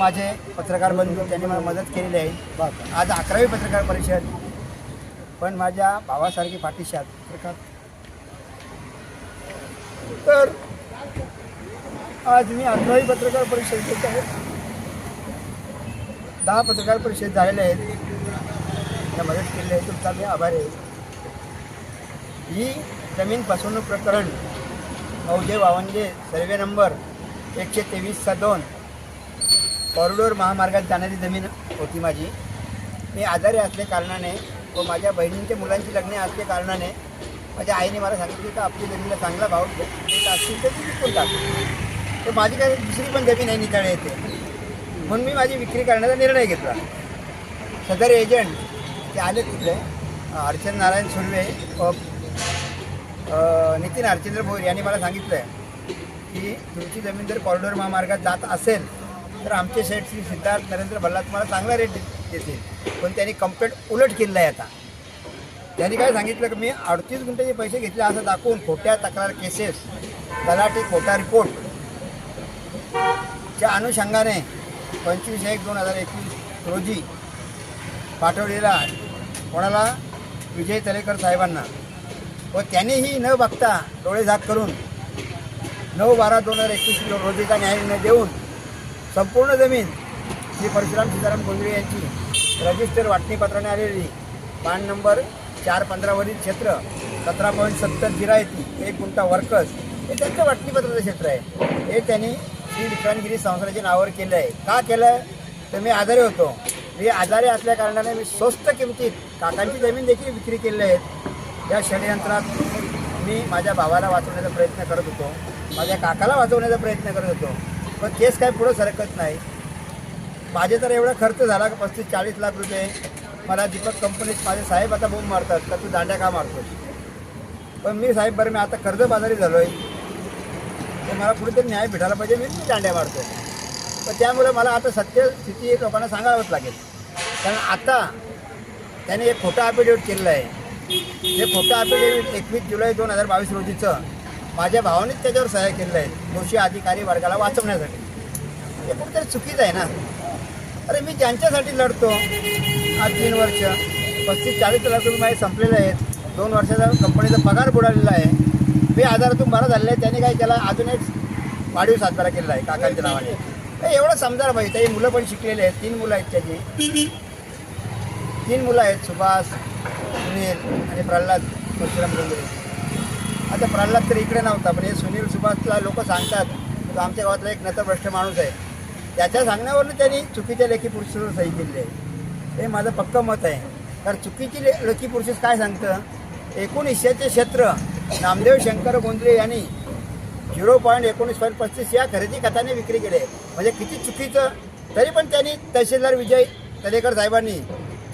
माझे पत्रकार बंधू त्यांनी मला मदत केलेली आहे. आज अकरावी पत्रकार परिषद. पण माझ्या भावासारखी पाठीशी आहेत पत्रकार. तर आज मी अकरावी पत्रकार परिषद घेत आहे. दहा पत्रकार परिषद झालेल्या आहेत. त्या मदत केलेली आहे. तुमचा मी आभारी आहे. ही जमीन फसवणूक प्रकरण मौजे वावंजे सर्वे नंबर एकशे तेवीसचा दोन. कॉरिडोर महामार्गात जाणारी जमीन होती माझी. मी आजारी असल्या कारणाने व माझ्या बहिणींच्या मुलांची लग्ने असल्या कारणाने माझ्या आईने मला सांगितले की आपली जमीनला चांगला भाव देत असतील तर ती विकून टाक. तर माझी काही दुसरी पण जमीन आहे निकाळे येते म्हणून मी माझी विक्री करण्याचा निर्णय घेतला. सदर एजंट ते आले तिथले अर्चन नारायण सुर्वे व नितीन हरचंद्र भोईर यांनी मला सांगितलं आहे की तुमची जमीन जर कॉरिडोर महामार्गात जात असेल तर आमचे शेठ श्री सिद्धार्थ नरेंद्र भल्ला तुम्हाला चांगला रेट देते देतील. पण त्यांनी कंप्लेंट उलट केलेला आहे आता. त्यांनी काय सांगितलं की मी अडतीस गुंठ्याचे पैसे घेतले असं दाखवून खोट्या तक्रार केसेस तलाठी खोटा रिपोर्ट च्या अनुषंगाने पंचवीस एक दोन हजार एकवीस रोजी पाठवलेला कोणाला? विजय तलेकर साहेबांना. व त्यांनीही न बघता डोळे झाक करून नऊ बारा दोन हजार एकवीस रोजीचा न्याय देऊन संपूर्ण जमीन श्री परशुराम सीताराम गोंधळे यांची रजिस्टर वाटणीपत्राने आलेली. पान नंबर चार पंधरावरील क्षेत्र सतरा पॉईंट सत्तर जिरायती एक गुंटा वर्कर्स हे त्यांचं वाटणीपत्राचं क्षेत्र आहे. हे त्यांनी श्री विक्रांतगिरी संस्थानाच्या नावावर केलं आहे. का केलं आहे तर मी आजारी होतो. मी आजारी असल्या कारणाने मी स्वस्त किमतीत काकांची जमीन देखील विक्री केलेली आहेत या षडयंत्रात मी माझ्या भावाला वाचवण्याचा प्रयत्न करत होतो. माझ्या काकाला वाचवण्याचा प्रयत्न करत होतो. पण केस काय पुढं सरकत नाही. माझे तर एवढा खर्च झाला पस्तीस चाळीस लाख रुपये. मला दीपक कंपनीत माझे साहेब आता बोंब मारतात तर तू दांड्या का मारतोस? पण मी साहेब बरं मी आता कर्जबाजारी झालो आहे तर मला कुठेतरी न्याय भेटायला पाहिजे मी मी दांड्या मारतो पण त्यामुळे मला आता सत्य स्थिती लोकांना सांगावंच लागेल. कारण आता त्याने एक खोटा ॲफिडेविट केलेलं आहे. हे खोटं ॲफिडेविट एकवीस जुलै दोन हजार बावीस रोजीचं माझ्या भावानेच त्याच्यावर सहाय्य केलेलं आहे दोषी अधिकारी वर्गाला वाचवण्यासाठी. हे कुठेतरी चुकीचं आहे ना? अरे मी ज्यांच्यासाठी लढतो आज तीन वर्ष पस्तीस चाळीस लाख रुपये माझे संपलेले आहेत दोन वर्षाचा कंपनीचा पगार बुडालेला आहे मी आजारातून बरा झालेला आहे त्याने काय केला अजून एक वाढीव सातबारा केलेला आहे काकांच्या नावाने. काही एवढं समजा पाहिजे त्याची मुलं पण शिकलेली आहेत तीन मुलं आहेत त्याची. तीन मुलं आहेत सुभाष सुनील आणि प्रल्हाद परशुराम डोंगरे आता प्रल्हाद तर इकडे नव्हता पण हे सुनील सुभाषला लोक सांगतात तो आमच्या गावातला एक नतभ्रष्ट माणूस आहे. त्याच्या सांगण्यावरून त्यांनी चुकीच्या लेखी पुरुषावर सही केली आहे. हे माझं पक्कं मत आहे. कारण चुकीची ले लेखी पुरुषेस काय सांगतं? एकोणीसशेचे क्षेत्र नामदेव शंकर गोंधळे यांनी झिरो पॉईंट एकोणीस पॉईंट पस्तीस या खरेदी खताने विक्री केली म्हणजे किती चुकीचं? तरी पण त्यांनी तहसीलदार विजय तलेकर साहेबांनी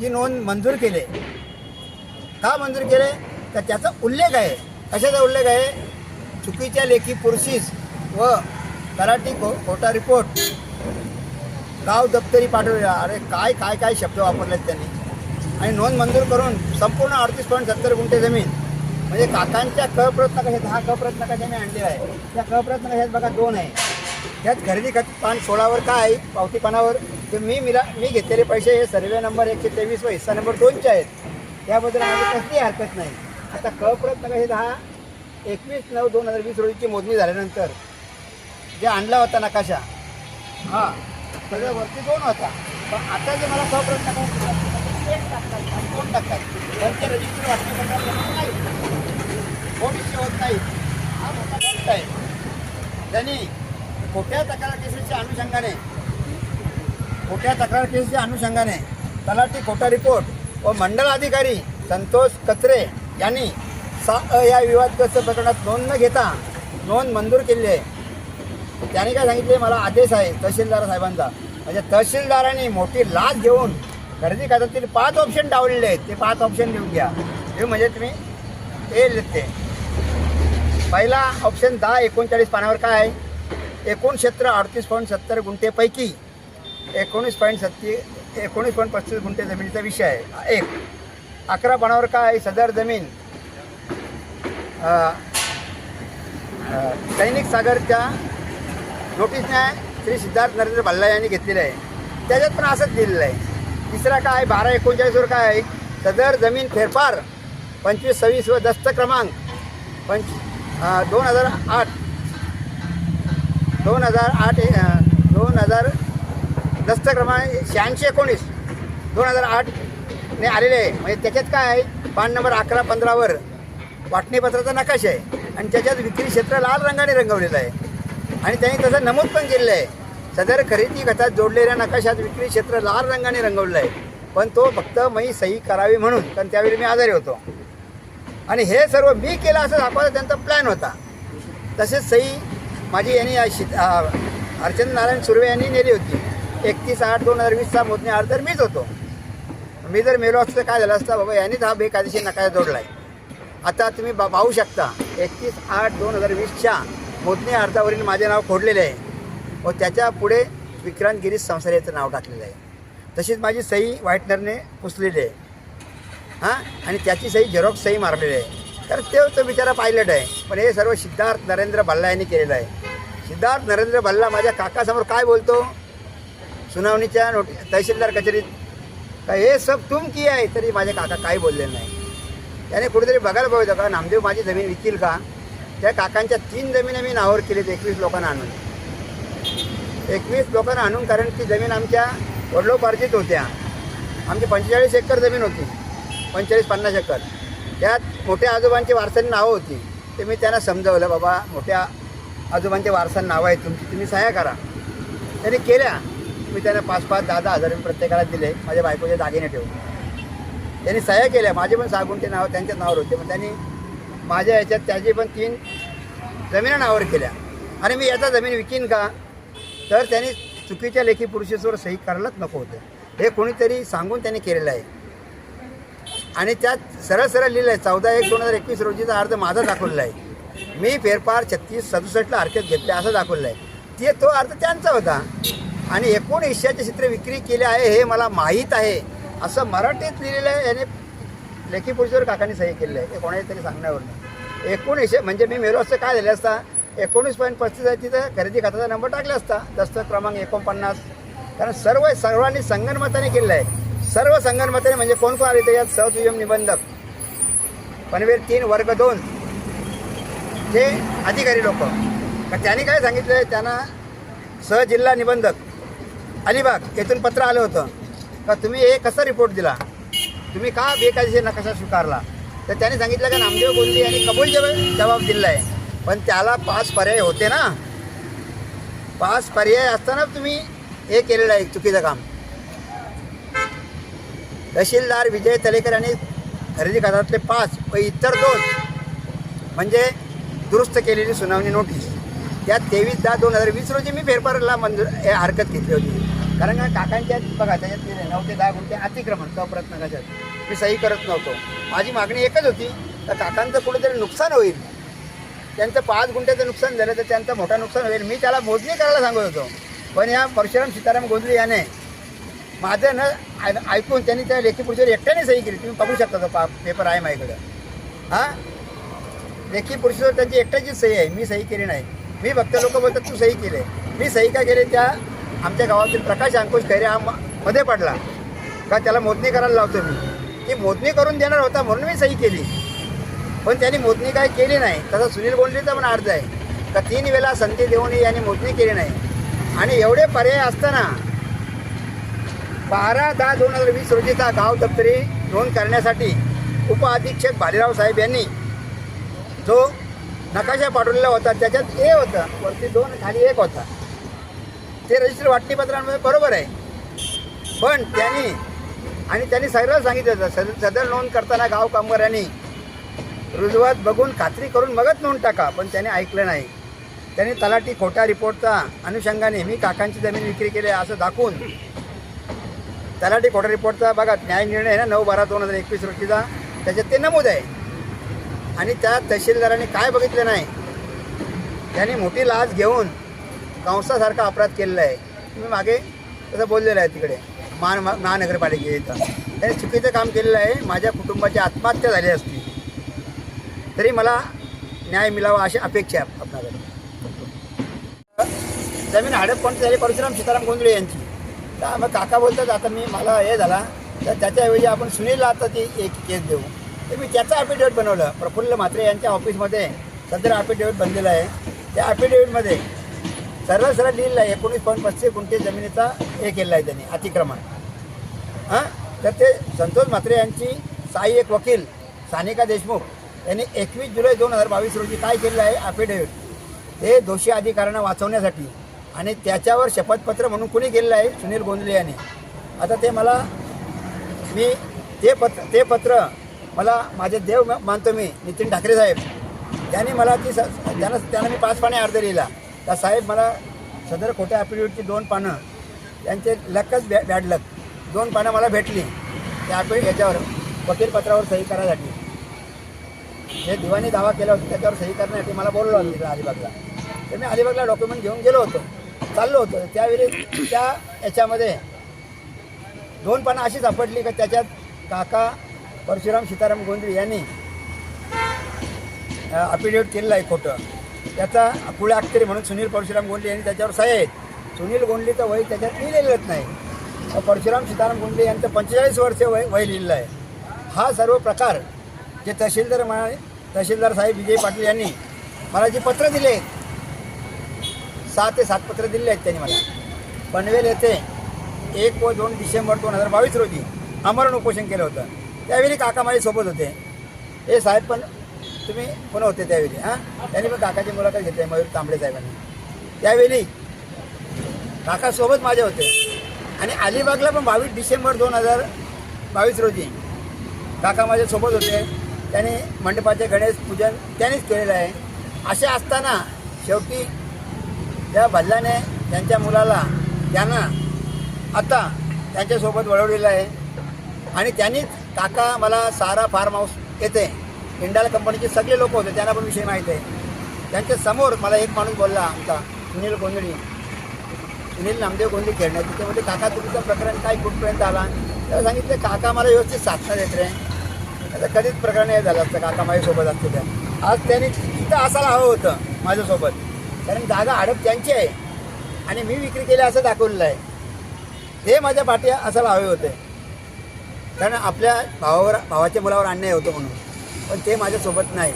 ती नोंद मंजूर केले का मंजूर केले तर त्याचा उल्लेख आहे. कशाचा उल्लेख आहे चुकीच्या लेखी पुरशीस व तलाठी खो खोटा रिपोर्ट. गाव दप्तरी पाठवलेला. अरे काय काय काय शब्द वापरलेत त्यांनी. आणि नोंद मंजूर करून संपूर्ण अडतीस पॉईंट सत्तर गुंठे जमीन. म्हणजे काकांच्या क प्रयत्न हा दहा क प्रयत्न कशा मी आणलेला आहे. त्या क प्रयत्न कशात बघा दोन आहे. त्यात खरेदी खत पान सोळावर काय आहे? पावती पानावर. ते मी मिला मी घेतलेले पैसे हे सर्वे नंबर एकशे तेवीस व हिस्सा नंबर दोनचे आहेत. त्याबद्दल आम्हाला कसली हरकत नाही. आता क प्रयत्न हे दहा एकवीस नऊ दोन हजार वीस रोजीची मोजणी झाल्यानंतर जे आणला होता नकाशा हां सगळं वरती दोन होता. पण आता जे मला क प्रयत्न करायचं एक टाकतात दोन टाकतात त्यांचे रजिस्टर वाटण्यासाठी नाही. कोण होत नाही. हा मोठा आहे. त्यांनी खोट्या तक्रार केसेसच्या अनुषंगाने खोट्या तक्रार केसेसच्या अनुषंगाने तलाठी खोटा रिपोर्ट व मंडल अधिकारी संतोष कचरे यांनी सा अ या विवादग्रस्त प्रकरणात नोंद न घेता नोंद मंजूर केली आहे. त्याने काय सांगितले? मला आदेश आहे तहसीलदार साहेबांचा. म्हणजे तहसीलदारांनी मोठी लाच घेऊन खरेदी खात्यातील पाच ऑप्शन डावलेले आहेत. ते पाच ऑप्शन लिहून घ्या. हे म्हणजे तुम्ही ते लिहिते. पहिला ऑप्शन दहा एकोणचाळीस पानावर काय आहे? एकूण क्षेत्र अडतीस पॉईंट सत्तर गुंठेपैकी एकोणीस पॉईंट सत्ती एकोणीस पॉईंट पस्तीस गुंठे जमिनीचा विषय आहे. एक. अकरा पानावर काय सदर जमीन. सैनिक सागरच्या नोटीसने श्री सिद्धार्थ नरेंद्र भल्ला यांनी घेतलेलं आहे. त्याच्यात पण असंच दिलेलं आहे. तिसरा काय बारा एकोणचाळीसवर काय आहे? सदर जमीन फेरफार पंचवीस सव्वीस व दस्त क्रमांक पंच दोन हजार आठ. दोन हजार आठ दोन हजार दस्त क्रमांक शहाऐंशी एकोणीस. दोन हजार आठ नाही आलेले आहे. म्हणजे त्याच्यात काय आहे? पान नंबर अकरा पंधरावर वाटणीपत्राचा नकाश आहे. आणि त्याच्यात विक्री क्षेत्र लाल रंगाने रंगवलेलं आहे. आणि त्यांनी तसं नमूद पण केलेलं आहे. सदर खरेदी खतात जोडलेल्या नकाशात विक्री क्षेत्र लाल रंगाने रंगवलेलं आहे. पण तो फक्त मी सही करावी म्हणून कारण त्यावेळी मी आजारी होतो. आणि हे सर्व मी केलं असं दाखवायचा त्यांचा प्लॅन होता. तसेच सही माझी यांनी या शित नारायण सुर्वे यांनी नेली होती. एकतीस आठ दोन हजार वीसचा मोजणी अर्धर तर मीच होतो. मी जर मेलो असतं काय झालं असतं बाबा यांनीच हा बेकायदेशीर नकाशा जोडला आहे आता तुम्ही बा पाहू शकता एकतीस आठ दोन हजार वीसच्या मोजणी अर्जावरील माझे नाव खोडलेले आहे. व त्याच्या पुढे विक्रांत गिरीश संसारेचं नाव टाकलेलं आहे. तशीच माझी सही व्हाईटनरने पुसलेली आहे. हां? आणि त्याची सही झेरॉक्स सही मारलेली आहे. तर ते तो बिचारा पायलट आहे. पण हे सर्व सिद्धार्थ नरेंद्र भल्ला यांनी केलेलं आहे. सिद्धार्थ नरेंद्र भल्ला माझ्या काकासमोर काय बोलतो? सुनावणीच्या नोटी तहसीलदार कचेरीत का हे सब तुम की आहे तरी माझे काका काही बोलले नाही. त्याने कुठेतरी बघायला पाहिजे का नामदेव माझी जमीन विकील का? त्या काकांच्या तीन जमिनी मी नावावर केलीत एकवीस लोकांना आणून. एकवीस लोकांना आणून कारण ती जमीन आमच्या वडलोपार्जित होत्या. आमची पंचेचाळीस एकर जमीन होती. पंचेचाळीस पन्नास एकर. त्यात मोठ्या आजोबांची वारसांनी नावं होती. ते मी त्यांना समजवलं बाबा मोठ्या आजोबांच्या वारसांनी नावं आहेत तुमची तुम्ही सहाय्या करा. त्यांनी केल्या. मी त्यांना पाच पाच दहा दहा हजार रुपये प्रत्येकाला दिले. माझ्या बायकोचे दागिने ठेवून. त्यांनी सह्या केल्या. माझे पण सागुंटे नाव त्यांच्या नावावर होते. पण त्यांनी माझ्या याच्यात त्याची पण तीन जमिना नावावर केल्या. आणि मी याचा जमीन विकीन का? तर त्यांनी चुकीच्या लेखी पुरुषेश्वर सही करायलाच नको होतं. हे कोणीतरी सांगून त्यांनी केलेलं आहे. आणि त्यात सरळ सरळ लिहिलं आहे. चौदा एक दोन हजार एकवीस रोजीचा अर्ज माझा दाखवलेला आहे. मी फेरफार छत्तीस सदुसष्टला हरकत घेतले असं दाखवलं आहे. ते तो अर्ज त्यांचा होता. आणि एकूण एशियाचे चित्र विक्री केले आहे हे मला माहीत आहे. असं मराठीत लिहिलेलं आहे याने लेखी पुरुषवर काकांनी सही केलेलं आहे. हे कोणाच्या तरी सांगण्यावर नाही. एकूण एशिया म्हणजे मी मेलो असतं काय झालं असता एकोणीस पॉईंट पस्तीस आहे तिथं खरेदी खात्याचा नंबर टाकला असता दस्त क्रमांक एकोणपन्नास. कारण सर्व सर्वांनी संगणमताने केलेलं आहे. सर्व संगणमताने म्हणजे कोण कोण आले त्याच्यात सहसुयम निबंधक पनवेल तीन वर्ग दोन. हे अधिकारी लोक. त्यांनी काय सांगितलं आहे त्यांना सहजिल्हा निबंधक अलिबाग येथून पत्र आलं होतं का तुम्ही हे कसा रिपोर्ट दिला? तुम्ही का बेकायदेशीर नकाशा स्वीकारला? तर त्यांनी सांगितलं का नामदेव बोलली आणि कबूल जवाब जबाब दिला आहे. पण त्याला पाच पर्याय होते ना. पाच पर्याय असताना तुम्ही हे केलेलं आहे चुकीचं काम. तहसीलदार विजय तलेकर यांनी खरेदी खात्यातले पाच व इतर दोन म्हणजे दुरुस्त केलेली सुनावणी नोटीस. या तेवीस दहा दोन हजार वीस रोजी मी फेरफारला मंजूर हे हरकत घेतली होती. कारण का काकांच्या बघा त्याच्यात लिहिलं नऊ ते दहा गुंठे अतिक्रमण तो प्रयत्न कशात? मी सही करत नव्हतो. माझी मागणी एकच होती तर काकांचं कुठेतरी नुकसान होईल. त्यांचं पाच गुंठ्याचं नुकसान झालं तर त्यांचं मोठं नुकसान होईल. मी त्याला मोजणी करायला सांगत होतो. पण या परशुराम सीताराम गोंधळे याने माझं न ऐकून त्यांनी त्या लेखी पुरुषावर एकट्याने सही केली. तुम्ही बघू शकता तो पा पेपर आहे माझ्याकडं. हां? लेखी पुरुषावर त्यांची एकट्याचीच सही आहे. मी सही केली नाही. मी फक्त लोक बोलतात तू सही केले मी सही का केले त्या आमच्या गावातील प्रकाश अंकुश खैरे हा मध्ये पडला. का त्याला मोजणी करायला लावतो मी. की मोजणी करून देणार होता म्हणून मी सही केली. पण त्यांनी मोजणी काय केली नाही. तसा सुनील गोंडलीचा पण अर्ज आहे. का तीन वेळा संधी देऊनही यांनी मोजणी केली नाही. आणि एवढे पर्याय असताना बारा दहा दोन हजार वीस रोजीचा गाव दप्तरी नोंद करण्यासाठी उपअधीक्षक भालेराव साहेब यांनी जो नकाशा पाठवलेला होता त्याच्यात ए होतं. वरती दोन खाली एक होता. ते रजिस्टर वाटणीपत्रांमध्ये बरोबर आहे. पण त्यांनी आणि त्यांनी सगळं सांगितलं सद सदर नोंद करताना गाव कामगारांनी रुजवात बघून खात्री करून मगच नोंद टाका पण त्याने ऐकलं नाही. त्यांनी तलाठी खोटा रिपोर्टचा अनुषंगाने मी काकांची जमीन विक्री केली आहे असं दाखवून तलाठी खोटा रिपोर्टचा बघा न्याय निर्णय आहे ना नऊ बारा दोन हजार एकवीस रोजीचा. त्याच्यात ते नमूद आहे. आणि त्या तहसीलदारांनी काय बघितलं नाही? त्यांनी मोठी लाच घेऊन कंसासारखा अपराध केलेला आहे. तुम्ही मागे तसं बोललेलं आहे तिकडे. महान महानगरपालिकेचं त्याने चुकीचं काम केलेलं आहे. माझ्या कुटुंबाची आत्महत्या झाली असती. तरी मला न्याय मिळावा अशी अपेक्षा आहे आपणाकडे जमीन हडप कोणती झाली? परशुराम सीताराम गोंधळे यांची. तर मग काका बोलतात आता मी मला हे झाला. तर त्याच्याऐवजी आपण सुनीलला आता ती एक केस देऊ. तर मी त्याचं ॲफिडेविट बनवलं. प्रफुल्ल म्हात्रे यांच्या ऑफिसमध्ये सध्या ॲफिडेविट बनलेलं आहे. त्या ॲफिडेविटमध्ये सरळ सरळ लिहिलेलं आहे. एकोणीस पॉईंट पस्तीस गुंठे जमिनीचा हे केलेला आहे त्यांनी अतिक्रमण. हां? तर ते संतोष म्हात्रे यांची साई एक वकील सानिका देशमुख यांनी एकवीस जुलै दोन हजार बावीस रोजी काय केलेलं आहे? ॲफिडेविट ते दोषी अधिकाऱ्यांना वाचवण्यासाठी आणि त्याच्यावर शपथपत्र म्हणून कुणी केलेलं आहे? सुनील गोंदले यांनी. आता ते मला मी ते पत्र ते पत्र मला माझे देव मानतो मी नितीन ठाकरे साहेब. त्यांनी मला ती स त्यांना त्यांना मी पाच पाणी अर्ज लिहिला. त्या साहेब मला सदर खोट्या ॲफिडेविटची दोन पानं त्यांचे लकच बॅ बॅड लक दोन पानं मला भेटली. त्या ॲफिड याच्यावर वकीलपत्रावर सही करायसाठी. हे दिवाणी दावा केला होता त्याच्यावर सही करण्यासाठी मला बोललो होतं तिकडे अलिबागला. तर मी अलिबागला डॉक्युमेंट घेऊन गेलो होतो. चाललो होतो. त्यावेळी त्या याच्यामध्ये दोन पानं अशी सापडली का त्याच्यात काका परशुराम सीताराम गोंधळी यांनी अफिडेविट केलेलं आहे खोटं. त्याचा पुढे अख्तरी म्हणून सुनील परशुराम गोंडले यांनी त्याच्यावर सह्या आहेत सुनील गोंधळीचं वय त्याच्यात लिहिलेलंच नाही. परशुराम सीताराम गोंडले यांचं पंचेचाळीस वर्ष वय वय लिहिलेलं आहे. हा सर्व प्रकार जे तहसीलदार म्हणा तहसीलदार साहेब विजय पाटील यांनी मला जी पत्र दिले आहेत सहा ते सात पत्र दिले आहेत त्यांनी मला. पनवेल येथे एक व दोन डिसेंबर दोन हजार बावीस रोजी आमरण उपोषण केलं होतं. त्यावेळी काका माझ्यासोबत होते. हे साहेब पण तुम्ही कोण होते त्यावेळी हां? त्यांनी पण काकाची मुलाखत घेतली आहे, मयूर तांबडे साहेबांनी. त्यावेळी काकासोबत माझे होते. आणि अलिबागला पण बावीस डिसेंबर दोन हजार बावीस रोजी काका माझ्यासोबत होते. त्यांनी मंडपाचे गणेश पूजन त्यांनीच केलेलं आहे. असे असताना शेवटी त्या भल्लाने त्यांच्या मुलाला त्यांना आता त्यांच्यासोबत वळवलेलं आहे. आणि त्यांनीच काका मला सारा फार्म हाऊस येते इंडाल कंपनीचे सगळे लोक होते त्यांना पण विषय माहीत आहे. त्यांच्यासमोर मला एक माणूस बोलला आमचा सुनील गोंधळी. सुनील नामदेव गोंधळी खेळण्यात त्याच्यामध्ये काका तुमचं प्रकरण काय? कुठपर्यंत आला? त्याला सांगितलं काका मला व्यवस्थित साधना देत रे आता कधीच प्रकरण हे झालं असतं काका माझ्यासोबत असतं त्या. आज त्यांनी तिथं असायला हवं होतं माझ्यासोबत. कारण जागा हडप त्यांची आहे. आणि मी विक्री केली असं दाखवलेलं आहे. ते माझ्या पाठी असायला हवे होते. कारण आपल्या भावावर भावाच्या मुलावर अन्याय होतो म्हणून. पण ते माझ्यासोबत नाही.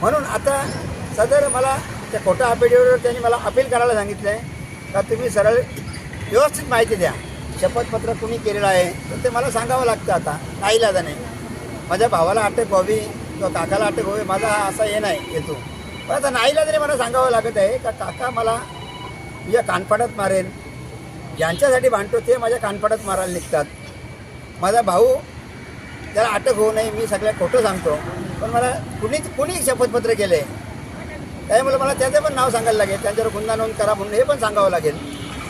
म्हणून आता सदर मला त्या खोट्या अफिडेविटवर त्यांनी मला अपील करायला सांगितलं आहे का तुम्ही सरळ व्यवस्थित माहिती द्या. शपथपत्र कुणी केलेलं आहे तर ते मला सांगावं लागतं आता. नाही लाजा नाही. माझ्या भावाला अटक व्हावी किंवा काकाला अटक व्हावी माझा असा हे नाही येतो पण आता नाहीला तरी मला सांगावं लागत आहे का काका मला तुझ्या कानफाटात मारेल. ज्यांच्यासाठी भांडतो ते माझ्या कानफाटात मारायला निघतात. माझा भाऊ त्याला अटक होऊ नये मी सगळ्या खोटं सांगतो. पण मला कुणी कुणी शपथपत्र केले? त्यामुळे मला त्याचं पण नाव सांगायला लागेल. त्यांच्यावर गुन्हा नोंद करा म्हणून हे पण सांगावं लागेल.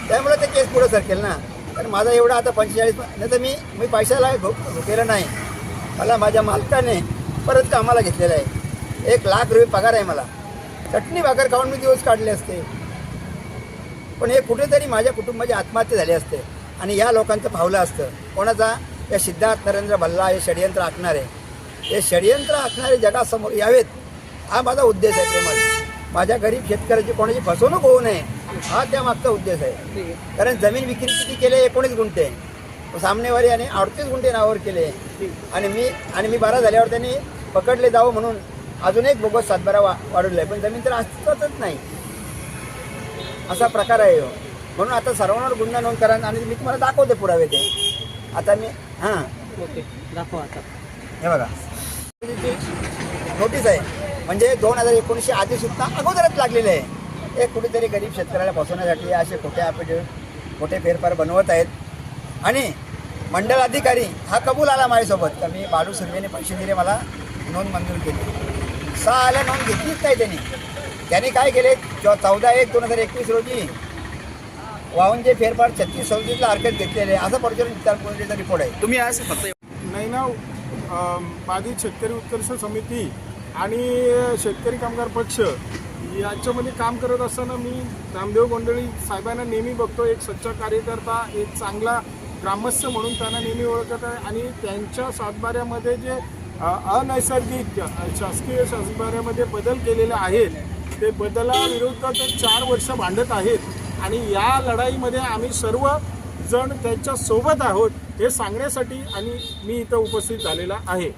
त्यामुळे ते केस पुढं सरकेल ना. कारण माझा एवढा आता पंचेचाळीस नाही तर मी मी पैशाला घो केलं नाही. मला माझ्या मालकाने परत कामाला घेतलेलं आहे. एक लाख रुपये पगार आहे मला. चटणी भाकर खाऊन मी दिवस काढले असते. पण हे कुठेतरी माझ्या कुटुंबाची आत्महत्या झाली असते. आणि या लोकांचं भावलं असतं. कोणाचा? या सिद्धार्थ नरेंद्र भल्ला हे षडयंत्र आहे हे षडयंत्र आखणारे जगासमोर यावेत हा माझा उद्देश आहे प्रेमात माझ्या गरीब शेतकऱ्याची कोणाची फसवणूक होऊ नये हा त्यामागचा उद्देश आहे. कारण जमीन विक्री किती केले एकोणीस गुंठे. सामनेवारी आणि अडतीस गुंठे नावावर केले. आणि मी आणि मी बारा झाल्यावर त्यांनी पकडले जावं म्हणून अजून एक बोगस सातबारा वा वाढवला आहे पण जमीन तर अस्तित्वातच नाही. असा प्रकार आहे ह्यो. म्हणून आता सर्वांवर गुन्हा नोंद करा आणि मी तुम्हाला दाखवते पुरावे ते. आता मी हां. ओके दाखवा आता. हे बघा. नोटीस आहे. म्हणजे दोन हजार एकोणीसशे आधी सुद्धा अगोदरच लागलेलं आहे. हे कुठेतरी गरीब शेतकऱ्याला फसवण्यासाठी असे खोटे ॲफिडेविट खोटे फेरफार बनवत आहेत. आणि मंडळ अधिकारी हा कबूल आला माझ्यासोबत. तर मी बाळू सुर्वेने पैसे दिले मला नोंद मंजूर केली. सहा आल्या नोंद घेतलीच नाही त्यांनी. त्यांनी काय केले? चौ- चौदा एक दोन हजार एकवीस रोजी वाहून फेरफार छत्तीस सव्वीसला हरकत घेतलेले असं परचुरण विचार रिपोर्ट आहे. तुम्ही आज फक्त बाधित शेतकरी उत्कर्ष समिती आणि शेतकरी कामगार पक्ष याच्यामध्ये काम करत असताना मी नामदेव गोंधळी साहेबांना नेहमी बघतो एक सच्चा कार्यकर्ता एक चांगला ग्रामस्थ म्हणून त्यांना नेहमी ओळखत आहे आणि त्यांच्या सातबाऱ्यामध्ये जे अनैसर्गिक शासकीय सातबाऱ्यामध्ये बदल केलेले आहेत ते बदलाविरुद्ध ते चार वर्ष भांडत आहेत आणि या लढाईमध्ये आम्ही सर्व जण त्यांच्यासोबत आहोत. हे सांगण्यासाठी आणि मी इथं उपस्थित झालेला आहे.